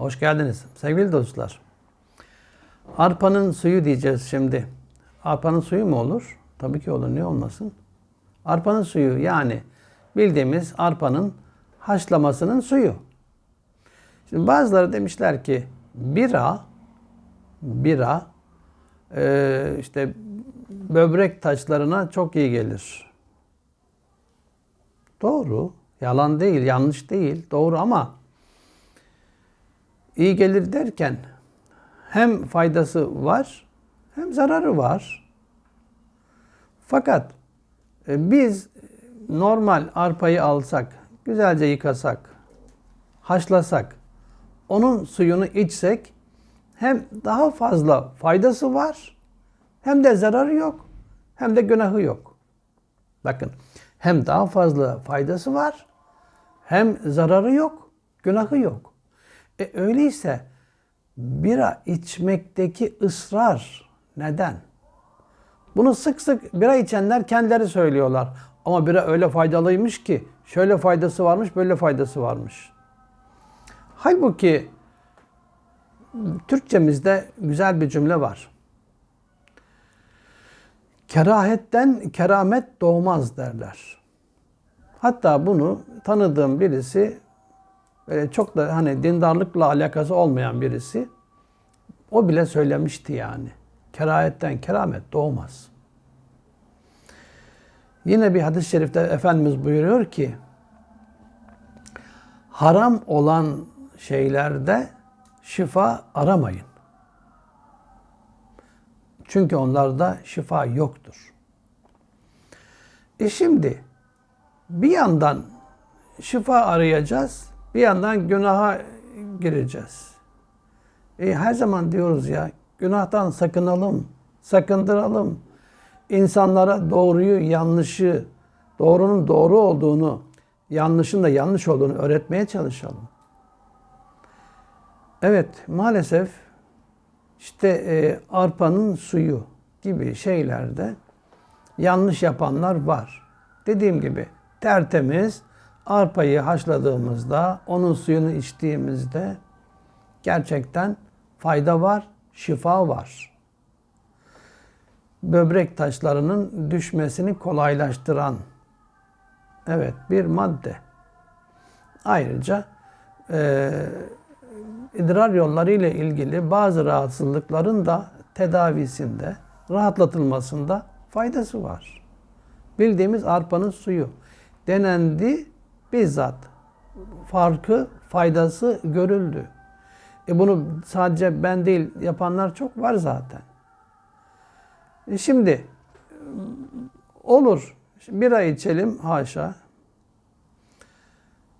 Hoş geldiniz sevgili dostlar. Arpanın suyu diyeceğiz şimdi. Arpanın suyu mu olur? Tabii ki olur. Niye olmasın? Arpanın suyu yani bildiğimiz arpanın haşlamasının suyu. Şimdi bazıları demişler ki bira bira e, işte böbrek taşlarına çok iyi gelir. Doğru. Yalan değil, yanlış değil. Doğru ama iyi gelir derken hem faydası var hem zararı var. Fakat e, biz normal arpayı alsak, güzelce yıkasak, haşlasak, onun suyunu içsek hem daha fazla faydası var hem de zararı yok hem de günahı yok. Bakın hem daha fazla faydası var hem zararı yok, günahı yok. E öyleyse bira içmekteki ısrar neden? Bunu sık sık bira içenler kendileri söylüyorlar. Ama bira öyle faydalıymış ki şöyle faydası varmış, böyle faydası varmış. Halbuki Türkçemizde güzel bir cümle var. Kerahetten keramet doğmaz derler. Hatta bunu tanıdığım birisi böyle çok da hani dindarlıkla alakası olmayan birisi o bile söylemişti yani. Kerahetten keramet doğmaz. Yine bir hadis-i şerifte Efendimiz buyuruyor ki haram olan şeylerde şifa aramayın. Çünkü onlarda şifa yoktur. E şimdi bir yandan şifa arayacağız, bir yandan günaha gireceğiz. E her zaman diyoruz ya günahtan sakınalım, sakındıralım. İnsanlara doğruyu, yanlışı, doğrunun doğru olduğunu, yanlışın da yanlış olduğunu öğretmeye çalışalım. Evet, maalesef işte e, arpanın suyu gibi şeylerde yanlış yapanlar var. Dediğim gibi tertemiz arpayı haşladığımızda, onun suyunu içtiğimizde gerçekten fayda var, şifa var. Böbrek taşlarının düşmesini kolaylaştıran evet bir madde. Ayrıca e, idrar yolları ile ilgili bazı rahatsızlıkların da tedavisinde, rahatlatılmasında faydası var. Bildiğimiz arpanın suyu denendi bizzat farkı, faydası görüldü. E bunu sadece ben değil yapanlar çok var zaten. E şimdi olur bir ay içelim haşa.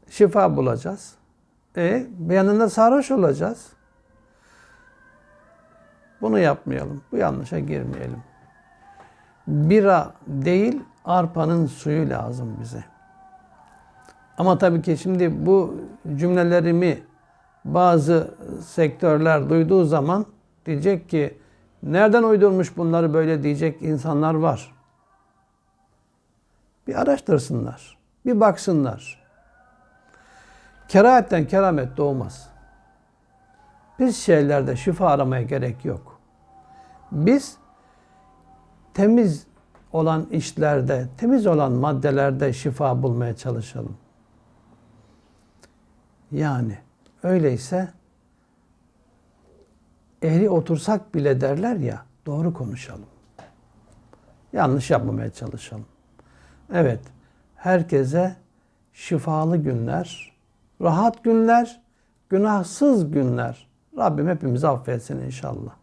Şifa bulacağız. E yanında sarhoş olacağız. Bunu yapmayalım. Bu yanlışa girmeyelim. Bira değil, arpanın suyu lazım bize. Ama tabii ki şimdi bu cümlelerimi bazı sektörler duyduğu zaman diyecek ki nereden uydurmuş bunları böyle diyecek insanlar var. Bir araştırsınlar, bir baksınlar. Kerahetten keramet doğmaz. Biz şeylerde şifa aramaya gerek yok. Biz temiz olan işlerde, temiz olan maddelerde şifa bulmaya çalışalım. Yani öyleyse ehli otursak bile derler ya doğru konuşalım. Yanlış yapmamaya çalışalım. Evet, herkese şifalı günler, rahat günler, günahsız günler. Rabbim hepimizi affetsin inşallah.